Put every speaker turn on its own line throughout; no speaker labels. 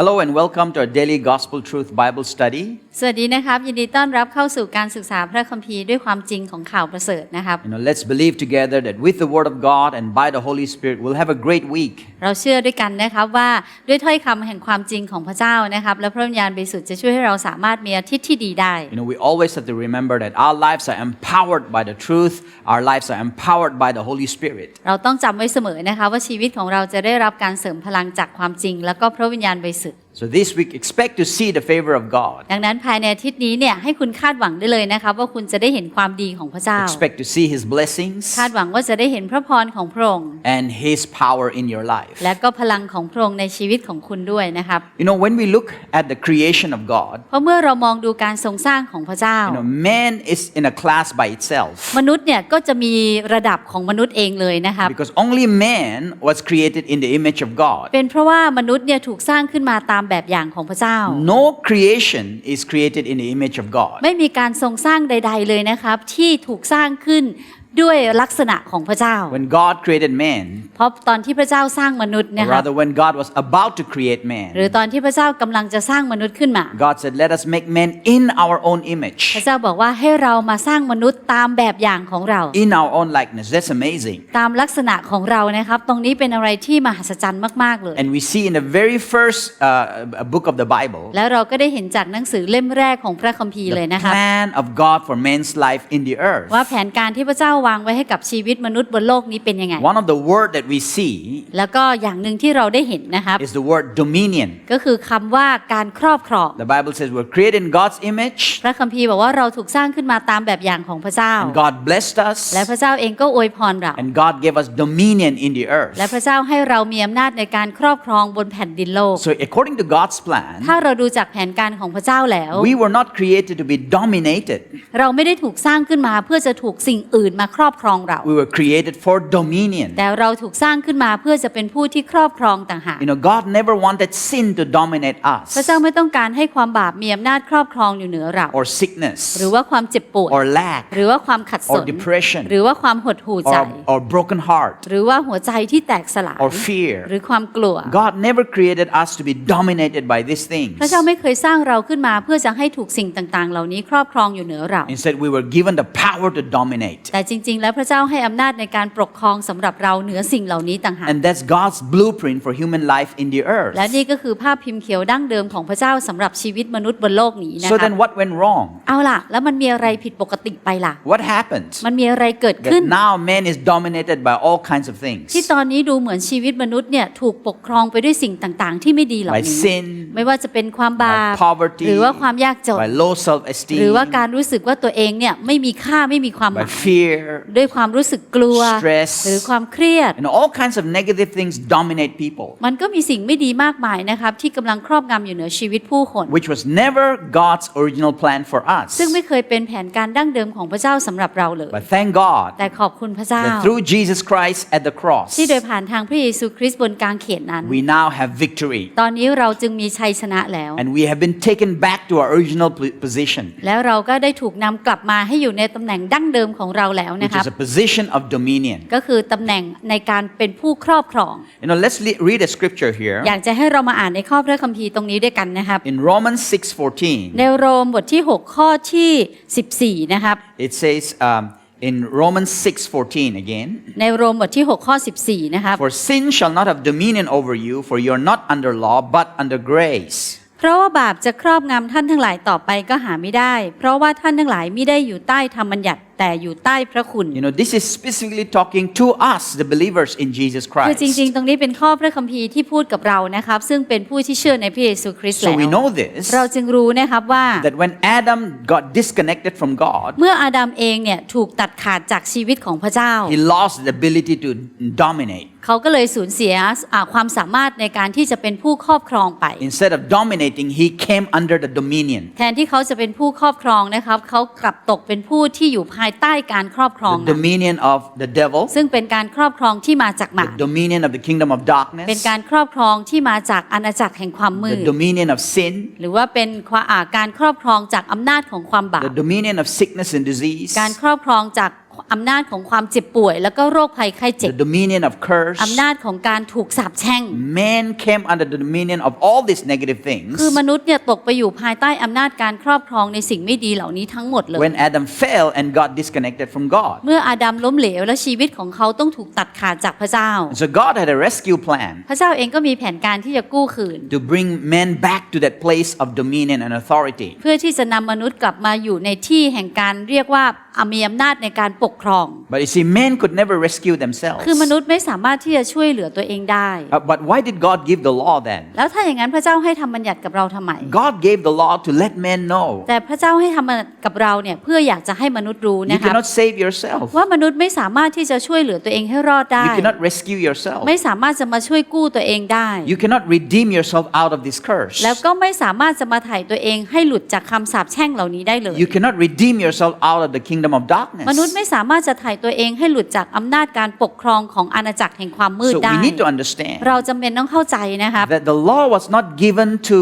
Hello and welcome to our daily Gospel Truth Bible study.
สวัสดีนะครับ ยินดีต้อนรับเข้าสู่การศึกษาพระคัมภีร์ด้วยความจริงของข่าวประเสริฐนะครับ
You know, let's believe together that with the Word of God and by the Holy Spirit, we'll have a great week.
เราเชื่อด้วยกันนะครับว่าด้วยถ้อยคำแห่งความจริงของพระเจ้านะครับและพระวิญญาณบริสุทธิ์จะช่วยให้เราสามารถมีอาทิตย์ที่ดีได้
You know, we always have to remember that our lives are empowered by the truth, our lives are empowered by the Holy Spirit.
เราต้องจำไว้เสมอนะคะว่าชีวิตของเราจะได้รับการเสริมพลังจากความจริง แล้วก็พระวิญญาณบริสุทธิ์次。
So this week, expect to see the favor of God.
ดังนั้นภายในอาทิตย์นี้เนี่ยให้คุณคาดหวังได้เลยนะครับว่าคุณจะได้เห็นความดีของพระเจ้า
Expect to see His blessings
คาดหวังว่าจะได้เห็นพระพรของพระองค์
and His power in your life.
และก็พลังของพระองค์ในชีวิตของคุณด้วยนะครับ
You know, when we look at the creation of God,
เพราะเมื่อเรามองดูการทรงสร้างของพระเจ้า
you know, man is in a class by itself
มนุษย์เนี่ยก็จะมีระดับของมนุษย์เองเลยนะครับ
because only man was created in the image of God.
เป็นเพราะว่ามนุษย์เนี่ยถูกสร้างขึ้นมาตามแบบอย่างของพระเจ้า
No creation is created in the image of God.
ไม่มีการทรงสร้างใด ๆ เลยนะครับ ที่ถูกสร้างขึ้น ด้วยลักษณะของพระเจ้า
When God created man,
เพราะตอนที่พระเจ้าสร้างมนุษย์
or
นะครับ
rather when God was about to create
หรือ
man,
ตอนที่พระเจ้ากำลังจะสร้างมนุษย์ขึ้นมา
God said, Let us make man in our own
พระ
image,
เจ้าบอกว่าให้เรามาสร้างมนุษย์ตามแบบอย่างของเรา
in our own likeness. That's amazing.
ตามลักษณะของเรานะครับ ตรงนี้เป็นอะไรที่มหัศจรรย์มาก ๆ เลย
And we see in the very first uh, book of the Bible
แล้วเราก็ได้เห็นจากหนังสือเล่มแรกของพระคัมภีร์เลย
the
นะครับ
plan of God for man's life in the earth.
ว่าแผนการที่พระเจ้าวางไว้ให้กับชีวิตมนุษย์บนโลกนี้เป็นยังไง
One of the word that we see
แล้วก็อย่างหนึ่งที่เราได้เห็นนะครับ
is the word dominion.
ก็คือคำว่าการครอบครอง
The Bible says we're created in God's image,
พระคัมภีร์บอกว่าเราถูกสร้างขึ้นมาตามแบบอย่างของพระเจ้า
and God blessed
และ
us,
พระเจ้าเองก็อวยพรเรา
and God gave us dominion in the earth.
และพระเจ้าให้เรามีอำนาจในการครอบครองบนแผ่นดินโลก
So, according to God's plan,
ถ้าเราดูจากแผนการของพระเจ้าแล้ว
we were not created to be dominated.
เราไม่ได้ถูกสร้างขึ้นมาเพื่อจะถูกสิ่งอื่นมาครอบครองเรา
We were created for dominion.
แต่เราถูกสร้างขึ้นมาเพื่อจะเป็นผู้ที่ครอบครองต่างหาก
You know, God never wanted sin to dominate
พระเจ้า
us,
ไม่ต้องการให้ความบาปมีอำนาจครอบครองอยู่เหนือเรา
or sickness,
หรือว่าความเจ็บปวด
or lack,
หรือว่าความขัดส
or
น
depression,
หรือว่าความหดหู่ใจ
or, or broken heart,
หรือว่าหัวใจที่แตกสลาย
or fear.
หรือความกลัว
God never created us to be dominated by these things.
พระเจ้าไม่เคยสร้างเราขึ้นมาเพื่อจะให้ถูกสิ่งต่างๆ เหล่านี้ครอบครองอยู่เหนือเรา
Instead, we were given the power to dominate.
แต่จริง ๆ แล้วพระเจ้าให้อำนาจในการปกครองสำหรับเราเหนือสิ่งเหล่านี้ต่างหาก
And that's God's blueprint for human life in the earth.
และนี่ก็คือภาพพิมพ์เขียวดั้งเดิมของพระเจ้าสำหรับชีวิตมนุษย์บนโลกนี้นะ
So
คะ
then, what went wrong?
เอาล่ะ แล้วมันมีอะไรผิดปกติไปล่ะ
What happened?
มันมีอะไรเกิดขึ้น
That now man is dominated by all kinds of
ที่
things
ตอนนี้ดูเหมือนชีวิตมนุษย์เนี่ยถูกปกครองไปด้วยสิ่งต่าง ๆ ที่ไม่ดีเหล่า
by
นี้
sin,
ไม่ว่าจะเป็นความบาป
by poverty,
หรือว่าความยากจน
by low self
หรือว่า
esteem,
การรู้สึกว่าตัวเองเนี่ยไม่มีค่าไม่มีความห
by
มาย
fear,
ด้วยความรู้สึกกลัว
stress
หรือความเครียด
and all kinds of negative things dominate people,
มันก็มีสิ่งไม่ดีมากมายนะครับที่กำลังครอบงำอยู่เหนือชีวิตผู้คน
which was never God's original plan for us.
ซึ่งไม่เคยเป็นแผนการดั้งเดิมของพระเจ้าสำหรับเราเลย
But thank God
แต่ขอบคุณพระเจ้า
that through Jesus Christ at the cross,
ที่โดยผ่านทางพระเยซูคริสต์บนกางเขนนั้น
we now have victory
ตอนนี้เราจึงมีชัยชนะแล้ว
and we have been taken back to our original pl- position,
แล้วเราก็ได้ถูกนำกลับมาให้อยู่ในตำแหน่งดั้งเดิมของเราแล้วนะ
which
ครับ
is a position of dominion.
ก็คือตำแหน่งในการเป็นผู้ครอบครอง
You know, let's le- read a scripture here
อยากจะให้เรามาอ่านในข้อพระคัมภีร์ตรงนี้ด้วยกันนะครับ
in Romans 6:14.
ในโรมบทที่ 6 ข้อที่ 14 นะครับ
It says um, in Romans 6:14 again,
ในโรมบทที่6ข้อ14นะครับ
for sin shall not have dominion over you, for you are not under law, but under grace.
เพราะว่าบาปจะครอบงำท่านทั้งหลายต่อไปก็หาไม่ได้ เพราะว่าท่านทั้งหลายไม่ได้อยู่ใต้ธรรมบัญญัติ แต่อยู่ใต้พระคุณ
You know, this is specifically talking to us, the believers in Jesus
คือ
Christ.
จริง ๆ ตรงนี้เป็นข้อพระคัมภีร์ที่พูดกับเรานะครับ ซึ่งเป็นผู้ที่เชื่อในพระเยซูคริสต์
So
แล้ว
we know this
เราจึงรู้นะครับว่า
that when Adam got disconnected from God,
เมื่ออาดัมเองเนี่ยถูกตัดขาดจากชีวิตของพระเจ้า
he lost the ability to dominate.
เขาก็เลยสูญเสียอ่าความสามารถในการที่จะเป็นผู้ครอบครองไป
Instead of dominating, he came under the dominion.
แทนที่เขาจะเป็นผู้ครอบครองนะครับเขากลับตกเป็นผู้ที่อยู่ภายใต้การครอบครอง
The
นั้น
dominion of the devil,
ซึ่งเป็นการครอบครองที่มาจากหมา
the dominion of the kingdom of
เป็น
darkness,
การครอบครองที่มาจากอาณาจักรแห่งความมืด
the dominion of sin,
หรือว่าเป็นความอ่าการครอบครองจากอำนาจของความบาป
the dominion of sickness and disease,
การครอบครองจาก อำนาจของความเจ็บป่วย แล้วก็โรคภัยไข้เจ็บ
the dominion of curse.
อำนาจของการถูกสาปแช่ง
Man came under the dominion of all these negative things
คือมนุษย์เนี่ยตกไปอยู่ภายใต้อำนาจการครอบครองในสิ่งไม่ดีเหล่านี้ทั้งหมดเลย
when Adam fell and got disconnected from God.
เมื่ออาดัมล้มเหลวและชีวิตของเขาต้องถูกตัดขาดจากพระเจ้า
And so God had a rescue plan
พระเจ้าเองก็มีแผนการที่จะกู้คืน
to bring men back to that place of dominion and authority.
เพื่อที่จะนำมนุษย์กลับมาอยู่ในที่แห่งการเรียกว่า มีอำนาจในการปกครอง
But you see, men could never rescue themselves.
คือมนุษย์ไม่สามารถที่จะช่วยเหลือตัวเองได้
Uh, but why did God give the law then?
แล้วถ้าอย่างนั้นพระเจ้าให้ทำบัญญัติกับเราทำไม
God gave the law to let men know
แต่พระเจ้าให้ทำบัญญัติกับเราเนี่ยเพื่ออยากจะให้มนุษย์รู้
you
นะคะ
cannot save yourself.
ว่ามนุษย์ไม่สามารถที่จะช่วยเหลือตัวเองให้รอดได้
You cannot rescue yourself.
ไม่สามารถจะมาช่วยกู้ตัวเองได้
You cannot redeem yourself out of this curse.
แล้วก็ไม่สามารถจะมาถ่ายตัวเองให้หลุดจากคำสาปแช่งเหล่านี้ได้เลย
You cannot redeem yourself out of the kingdom of darkness.
มนุษย์ไม่สามารถจะถ่ายตัวเองให้หลุดจากอำนาจการปกครองของอาณาจักรแห่งความมืด
So
ได้
we need to understand
เราจำเป็นต้องเข้าใจนะครับ
that the law was not given to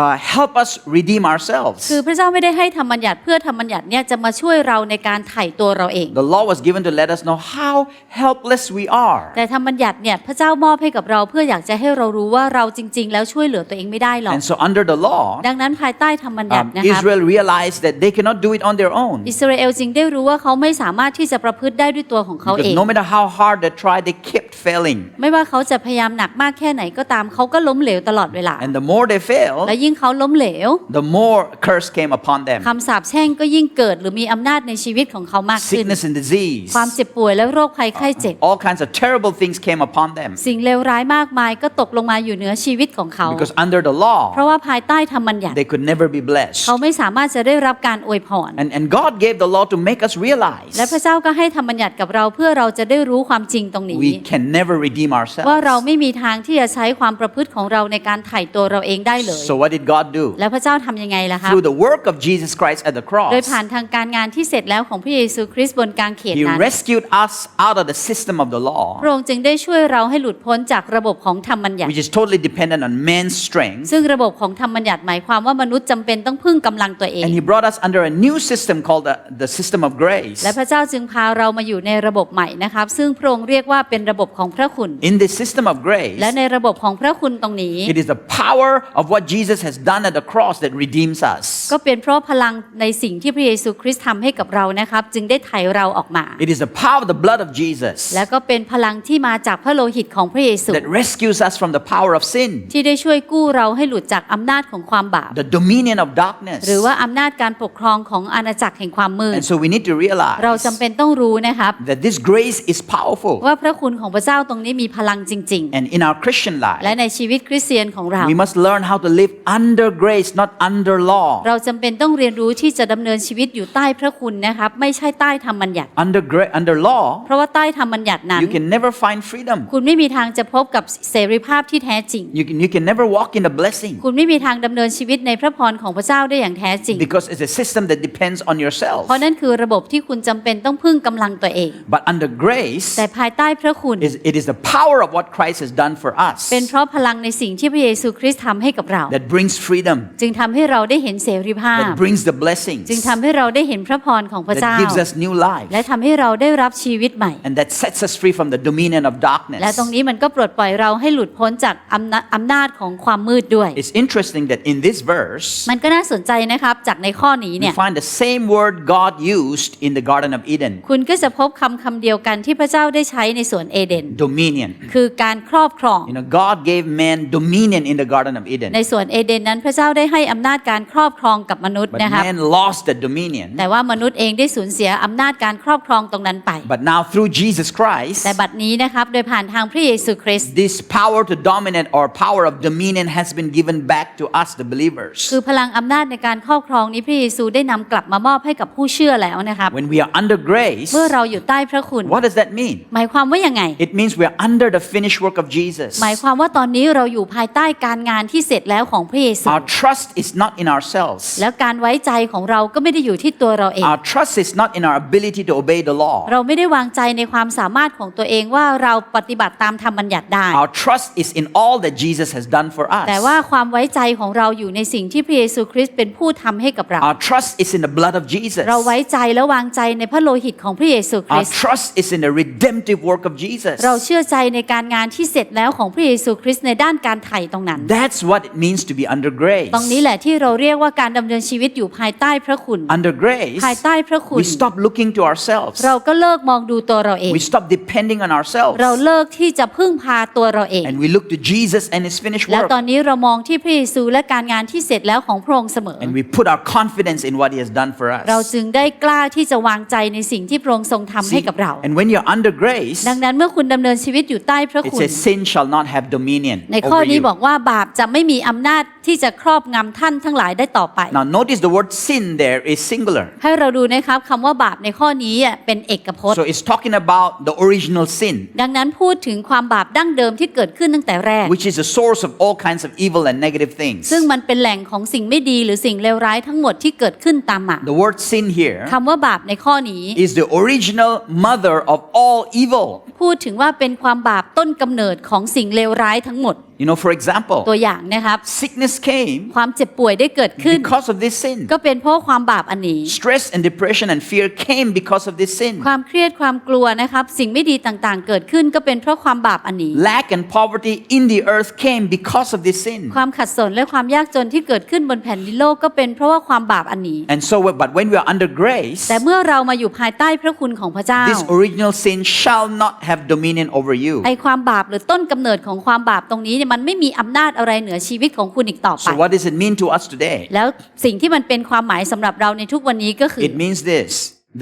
uh, help us redeem ourselves.
คือพระเจ้าไม่ได้ให้ธรรมบัญญัติเพื่อธรรมบัญญัติเนี่ยจะมาช่วยเราในการไถ่ตัวเราเอง
The law was given to let us know how helpless we are.
แต่ธรรมบัญญัติเนี่ยพระเจ้ามอบให้กับเราเพื่ออยากจะให้เรารู้ว่าเราจริง ๆ แล้วช่วยเหลือตัวเองไม่ได้หรอก
And so under the law,
ดังนั้นภายใต้ธรรมบัญญัติ
um,
นะครับ
Israel realized that they cannot do it on their own.
อิสราเอลจึงได้รู้ว่าเขาไม่สามารถที่จะประพฤติได้ด้วยตัวของเขาเอ
Because
ง
no matter how hard they tried, they kept failing.
ไม่ว่าเขาจะพยายามหนักมากแค่ไหนก็ตามเขาก็ล้มเหลวตลอดเวลา
And the more they failed,
และยิ่งเขาล้มเหลว
the more curse came upon them.
คำสาปแช่งก็ยิ่งเกิดหรือมีอำนาจในชีวิตของเขามากขึ้น
Sickness and disease.
ความเจ็บป่วยและโรคภัยไข้เจ็บ
All kinds of terrible things came upon them.
สิ่งเลวร้ายมากมายก็ตกลงมาอยู่เหนือชีวิตของเขา
Because under the
เพ
law,
ราะว่าภายใต้ธรรมบัญญัติ
they could never be blessed.
เขาไม่สามารถจะได้รับการอวยพร
And, and God gave the law to make us realize
และพระเจ้าก็ให้ธรรมบัญญัติกับเราเพื่อเราจะได้รู้ความจริงตรงนี้
we can never redeem
ว่าเรา
ourselves.
ไม่มีทางที่จะใช้ความประพฤติของเราในการไถ่ตัวเราเองได้เลย
So what did God do?
แล้วพระเจ้าทำยังไงล่ะครับ
Through the work of Jesus Christ at the
โดย
cross,
ผ่านทางการงานที่เสร็จแล้วของพระเยซูคริสต์บนกางเขน
He
นั้น
rescued us out of the system of the law,
พระองค์จึงได้ช่วยเราให้หลุดพ้นจากระบบของธรรมบัญญัติ
which is totally dependent on man's strength.
ซึ่งระบบของธรรมบัญญัติหมายความว่ามนุษย์จำเป็นต้องพึ่งกำลังตัวเอง
And He brought us under a new system called the, the system of grace.
และพระเจ้าจึงพาเรามาอยู่ในระบบใหม่นะครับ ซึ่งพระองค์เรียกว่าเป็นระบบของพระคุณ
In this system of grace,
และในระบบของพระคุณตรงนี้
it is the power of what Jesus has done at the cross that redeems us.
ก็เป็นเพราะพลังในสิ่งที่พระเยซูคริสต์ทำให้กับเรานะครับ จึงได้ไถ่เราออกมา
It is the power of the blood of Jesus
และก็เป็นพลังที่มาจากพระโลหิตของพระเยซู
that rescues us from the power of sin,
ที่ได้ช่วยกู้เราให้หลุดจากอำนาจของความบาป
the dominion of darkness.
หรือว่าอำนาจการปกครองของอาณาจักรแห่งความมืด
And so we need to
เรา
realize
จำเป็นต้องรู้นะครับ
that this grace is powerful.
ว่าพระคุณของพระเจ้าตรงนี้มีพลังจริง
And in our Christian
ๆและ
life,
ในชีวิตคริสเตียนของเรา
we must learn how to live under grace, not under law.
เราจำเป็นต้องเรียนรู้ที่จะดำเนินชีวิตอยู่ใต้พระคุณนะครับไม่ใช่ใต้ธรรมบัญญัติ
Under, gra- under law,
เพราะว่าใต้ธรรมบัญญัตินั้น
you can never find freedom.
คุณไม่มีทางจะพบกับเสรีภาพที่แท้จริง
You can, you can never walk in the blessing
คุณไม่มีทางดำเนินชีวิตในพระพรของพระเจ้าได้อย่างแท้จริง
because it's a system that depends on yourself.
เพราะนั่นคือระบบที่คุณจำเป็นต้องพึ่งกำลังตัวเอง
But under grace,
แต่ภายใต้พระคุณ
is, it is the power of what Christ has done for us
เป็นเพราะพลังในสิ่งที่พระเยซูคริสต์ทำให้กับเรา
that brings freedom,
จึงทำให้เราได้เห็นเสรีภาพ
that brings the blessings,
จึงทำให้เราได้เห็นพระพรของพระเจ้า
that gives us new life,
และทำให้เราได้รับชีวิตใหม่
and that sets us free from the dominion of
และตรง
darkness.
นี้มันก็ปลดปล่อยเราให้หลุดพ้นจากอำนาจอำนาจของความมืดด้วย
It's interesting that in this verse,
มันก็น่าสนใจนะครับจากในข้อนี้
we
เนี่ย
find the same word God used in the Garden of Eden
คุณก็จะพบคำคำเดียวกันที่พระเจ้าได้ใช้ในสวนเอเดน
dominion.
คือการครอบครอง
You know, God gave man dominion in the Garden of
ใน
Eden,
สวนเอเดนนั้นพระเจ้าได้ให้อำนาจการครอบครองกับมนุษย์
but
นะครับ
man lost that dominion.
แต่ว่ามนุษย์เองได้สูญเสียอำนาจการครอบครองตรงนั้นไป
But now, through Jesus Christ,
แต่บัดนี้นะครับโดยผ่านทางพระเยซูคริสต์
this power to dominate or power of dominion has been given back to us, the believers.
คือพลังอำนาจในการครอบครองนี้พระเยซูได้นำกลับมามอบให้กับผู้เชื่อแล้วนะครับ
When we are under grace,
เมื่อเราอยู่ใต้พระคุณ
what does that mean?
หมายความว่ายังไง
It means we are under the finished work of Jesus.
หมายความว่าตอนนี้เราอยู่ภายใต้การงานที่เสร็จแล้วของพระระเยซู
Our trust is not in ourselves.
แล้วการไว้ใจของเราก็ไม่ได้อยู่ที่ตัวเราเอง
Our trust is not in our ability to obey the law.
เราไม่ได้วางใจในความสามารถของตัวเองว่าเราปฏิบัติตามธรรมบัญญัติได้
Our trust is in all that Jesus has done for
แต่
us.
ว่าความไว้ใจของเราอยู่ในสิ่งที่พระเยซูคริสต์เป็นผู้ทำให้กับเรา
Our trust is in the blood of Jesus.
เราไว้ใจและวางใจในพระโลหิตของพระเยซูคริ
Our
สต์
trust is in the redemptive work of Jesus.
เราเชื่อใจในการงานที่เสร็จแล้วของพระเยซูคริสต์ในด้านการไถ่ตรงนั้น
That's what it means to be under grace.
ตรงนี้แหละที่เราเรียกว่าการดำเนินชีวิตอยู่ภายใต้พระคุณ
Under grace,
ภายใต้พระคุณ
we stop looking to ourselves.
เราก็เลิกมองดูตัวเราเอง
We stop depending on ourselves.
เราเลิกที่จะพึ่งพาตัวเราเอง
And we look to Jesus and His finished
แล้ว
work.
ตอนนี้เรามองที่พระเยซูและการงานที่เสร็จแล้วของพระองค์เสมอ
And we put our confidence in what He has done for
เรา
us.
จึงได้กล้าที่จะวางใจในสิ่งที่พระองค์ทรงทำให้
See,
กับเรา
and when you're under grace,
ดังนั้นเมื่อคุณดำเนินชีวิตอยู่ใต้พระ
it
คุณ
says sin shall not have dominion
ในข้อ
over
นี้
you.
บอกว่าบาปจะไม่มีอำนาจ ที่จะครอบงำท่านทั้งหลายได้ต่อไป
Now notice the word sin there is singular.
ให้เราดูนะครับคำว่าบาปในข้อนี้อะเป็นเอกพจน์
So it's talking about the original sin,
ดังนั้นพูดถึงความบาปดั้งเดิมที่เกิดขึ้นตั้งแต่แรก
which is the source of all kinds of evil and negative things.
ซึ่งมันเป็นแหล่งของสิ่งไม่ดีหรือสิ่งเลวร้ายทั้งหมดที่เกิดขึ้นตามมา
The word sin here
คำว่าบาปในข้อนี้
is the original mother of all evil.
พูดถึงว่าเป็นความบาปต้นกำเนิดของสิ่งเลวร้ายทั้งหมด
You know, for example,
ตัวอย่างนะครับ
sickness came
ความเจ็บป่วยได้เกิดขึ้น
because of this sin.
ก็เป็นเพราะความบาปอันนี้
Stress and depression and fear came because of this sin.
ความเครียดความกลัวนะครับ สิ่งไม่ดีต่างๆ เกิดขึ้นก็เป็นเพราะความบาปอันนี้
Lack and poverty in the earth came because of this sin.
ความขัดสนและความยากจนที่เกิดขึ้นบนแผ่นดินโลกก็เป็นเพราะว่าความบาปอันนี้
And so, but when we are under grace,
แต่เมื่อเรามาอยู่ภายใต้พระคุณของพระเจ้า
this original sin shall not have dominion over you.
ไอความบาปหรือต้นกำเนิดของความบาปตรงนี้เนี่ยมันไม่มีอำนาจอะไรเหนือชีวิตของคุณอีกต่อไป
So, what does it mean to us today?
แล้วสิ่งที่มันเป็นความหมายสำหรับเราในทุกวันนี้ก็คือ
It means this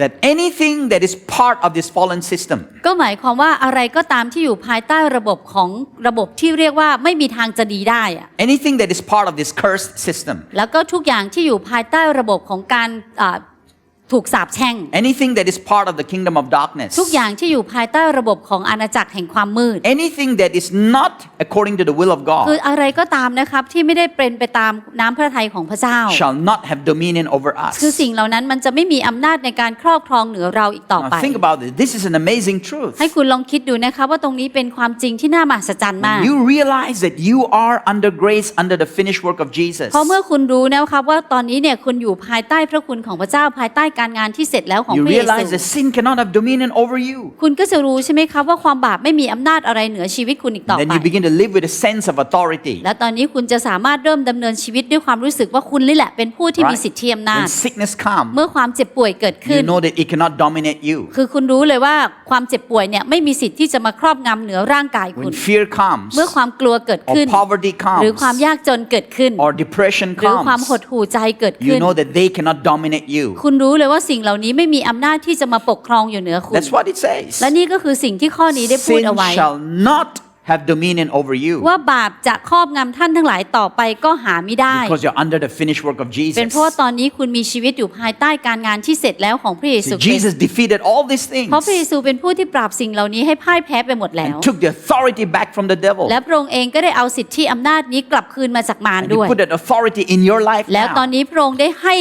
that anything that is part of this fallen system,
ก็หมายความว่าอะไรก็ตามที่อยู่ภายใต้ระบบของระบบที่เรียกว่าไม่มีทางจะดีได้อะ
anything that is part of this cursed system,
แล้วก็ทุกอย่างที่อยู่ภายใต้ระบบของการอ่า ถูกสาปแช่ง
anything that is part of the kingdom of darkness,
ทุกอย่างที่อยู่ภายใต้ระบบของอาณาจักรแห่งความมืด
anything that is not according to the will of
คือ
God,
อะไรก็ตามนะครับที่ไม่ได้เป็นไปตามน้ำพระทัยของพระเจ้า
shall not have dominion over
คือ
us.
สิ่งเหล่านั้นมันจะไม่มีอำนาจในการครอบครองเหนือเราอีกต่อไป
Now, think about this. This is an amazing truth.
ให้คุณลองคิดดูนะคะว่าตรงนี้เป็นความจริงที่น่ามหัศจรรย์มาก
You realize that you are under grace under the finished work of Jesus.
เพราะเมื่อคุณรู้นะครับว่าตอนนี้เนี่ยคุณอยู่ภายใต้พระคุณของพระเจ้าภายใต้การงานที่เสร็จแล้วของ
You
พระเย
realize
ซู
that sin cannot have dominion over you.
คุณก็จะรู้ใช่ไหมครับว่าความบาปไม่มีอำนาจอะไรเหนือชีวิตคุณอีกต่อ
Then
ไป
you begin to live with a sense of authority.
และตอนนี้คุณจะสามารถเริ่มดำเนินชีวิตด้วยความรู้สึกว่าคุณนี่แหละเป็นผู้ที่มี
Right?
สิทธิอำนาจ
When sickness comes,
เมื่อความเจ็บป่วยเกิดขึ้น
you know that it cannot dominate you.
คือคุณรู้เลยว่าความเจ็บป่วยเนี่ยไม่มีสิทธิ์ที่จะมาครอบงำเหนือร่างกายคุณ
When fear comes,
เมื่อความกลัวเกิด
or
ขึ้น
poverty
หรือความ
comes,
ยากจนเกิดขึ้น
or depression
หรือความหด
comes,
หู่ใจเกิด
you
ขึ้น
know that they cannot dominate you.
คุณรู้เลยว่าสิ่งเหล่านี้ไม่มีอำนาจที่จะมาปกครองอยู่เหนือคุณ
That's what it says.
และนี่ก็คือสิ่งที่ข้อนี้ได้พูด
Sin
เอาไว้
shall not have dominion over you
ว่าบาปจะครอบงำท่านทั้งหลายต่อไปก็หาไม่ได้
because you're under the finished work of
เป็น
Jesus.
เพราะว่าตอนนี้คุณมีชีวิตอยู่ภายใต้การงานที่เสร็จแล้วของพระเยซู
See,
คริสต์
Jesus defeated all these things
เพราะพระเยซูเป็นผู้ที่ปราบสิ่งเหล่านี้ให้พ่ายแพ้ไปหมดแล้ว
and took the authority back from the devil.
และพระองค์เองก็ได้เอาสิทธิอำนาจนี้กลับคืนมาจากมาร
And
ด้ว
he
ย
put that authority in your life
แล้วตอน
now.
นี้พระองค์ได้ให้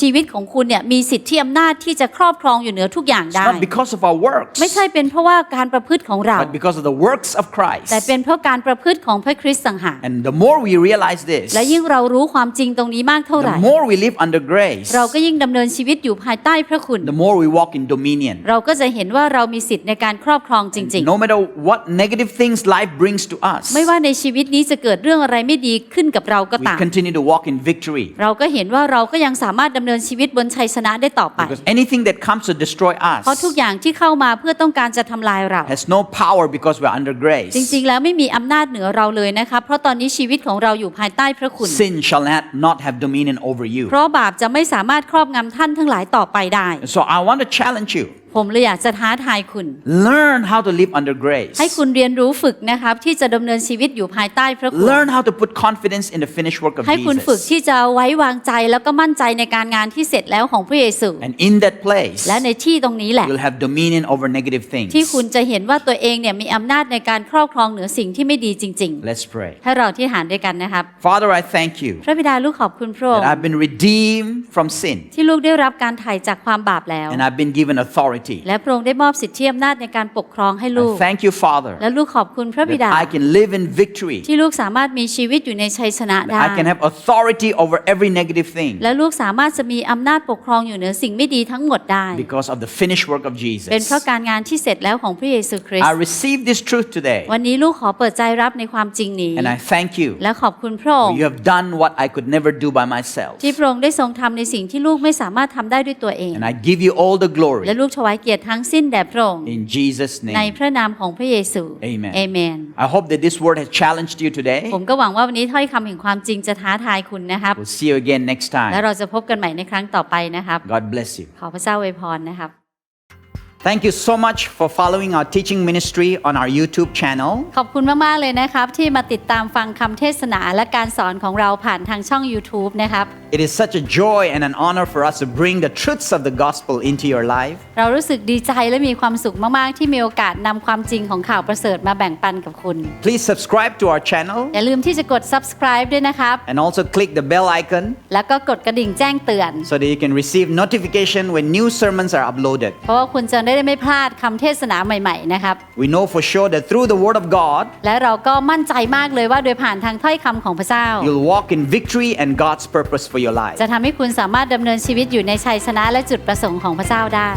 ชีวิตของคุณเนี่ยมีสิทธิอำนาจที่จะครอบครองอยู่เหนือทุกอย่าง
It's
ได้
not because of our works,
ไม่ใช่เป็นเพราะว่าการประพฤติของเรา
but because of the works of
แต่
Christ.
เป็นเพราะการประพฤติของพระคริสต์สังหาร
And the more we realize this,
และยิ่งเรารู้ความจริงตรงนี้มากเท่าไหร่
the more we live under grace,
เราก็ยิ่งดำเนินชีวิตอยู่ภายใต้พระคุณ
the more we walk in dominion.
เราก็จะเห็นว่าเรามีสิทธิ์ในการครอบครองจริง
No matter what negative things life brings to us,
ๆ ไม่ว่าในชีวิตนี้จะเกิดเรื่องอะไรไม่ดีขึ้นกับเราก็
we
ตาม
continue to walk in victory.
เราก็เห็นว่าเราก็ยังสามารถดำเนินชีวิตบนชัยชนะได้ต่อไป
Because anything that comes to destroy
เพราะทุก
us
อย่างที่เข้ามาเพื่อต้องการจะทำลายเรา
has no power because we're under
จ
grace.
ริงๆ แล้วไม่มีอำนาจเหนือเราเลยนะครับเพราะตอนนี้ชีวิตของเราอยู่ภายใต้พระคุณ
Sin shall not, not have dominion over you.
เพราะบาปจะไม่สามารถครอบงำท่านทั้งหลายต่อไปได้
So I want to challenge you
ผมเลยอยากจะท้าทายคุณ
Learn how to live under grace.
ให้คุณเรียนรู้ฝึกนะครับ ที่จะดำเนินชีวิตอยู่ภายใต้พระคุณ
Learn how to put confidence in the finished work of
ให้คุณฝึก
Jesus.
ที่จะไว้วางใจแล้วก็มั่นใจในการงานที่เสร็จแล้วของพระเยซู
And in that place,
และในที่ตรงนี้แหละ
you'll have dominion over negative things.
ที่คุณจะเห็นว่าตัวเองเนี่ยมีอำนาจในการครอบครองเหนือสิ่งที่ไม่ดีจริง
Let's pray.
ๆให้เราที่หารด้วยกันนะครับ
Father, I thank you
พระบิดาลูกขอบคุณพระองค์
that I've been redeemed from sin
ที่ลูกได้รับการไถ่จากความบาปแล้ว
and I've been given authority.
และพระองค์ได้มอบสิทธิอำนาจในการปกครองให้ลูก
I thank you, Father,
และลูกขอบคุณพระบิดา
that I can live in victory.
ที่ลูกสามารถมีชีวิตอยู่ในชัยชนะได้
I can have authority over every negative thing
และลูกสามารถจะมีอำนาจปกครองอยู่เหนือสิ่งไม่ดีทั้งหมดได้
because of the finished work of
เป็น
Jesus.
เพราะการงานที่เสร็จแล้วของพระเยซูคริส
I
ต์
receive this truth today
วันนี้ลูกขอเปิดใจรับในความจริงนี้
and I thank you.
และขอบคุณพระองค์
You have done what I could never do by myself.
ที่พระองค์ได้ทรงทำในสิ่งที่ลูกไม่สามารถทำได้ด้วยตัวเอง
And I give you all the
และ
glory
ลูกถวายเกียรติทั้งสิ้นแด่พระองค์
in Jesus'
ใน
name.
พระนามของพระเยซู
Amen.
เอเมน
I hope that this word has challenged you today.
ผมก็หวังว่าวันนี้ถ้อยคำแห่งความจริงจะท้าทายคุณนะครับ
We'll see you again next
และ
time.
เราจะพบกันใหม่ในครั้งต่อไปนะครับ
God bless you.
ขอพระเจ้าอวยพรนะครับ
Thank you so much for following our teaching ministry on our YouTube channel.
ขอบคุณมาก ๆ เลยนะครับ ที่มาติดตามฟังคำเทศนาและการสอนของเราผ่านทางช่อง YouTube นะครับ
It is such a joy and an honor for us to bring the truths of the gospel into your life.
เรารู้สึกดีใจและมีความสุขมาก ๆ ที่มีโอกาสนำความจริงของข่าวประเสริฐมาแบ่งปันกับคุณ
Please subscribe to our channel
อย่าลืมที่จะกด subscribe ด้วยนะครับ
and also click the bell icon
แล้วก็กดกระดิ่งแจ้งเตือน
so that you can receive notification when new sermons are uploaded.
เพราะว่าคุณจะ ได้ไม่พลาดคำเทศนาใหม่ๆนะครับ
We know for sure that through the word of God,
และเราก็มั่นใจมากเลยว่าโดยผ่านทางถ้อยคำของพระเจ้า
you'll walk in victory and God's purpose for your life.
จะทำให้คุณสามารถดำเนินชีวิตอยู่ในชัยชนะและจุดประสงค์ของพระเจ้าได้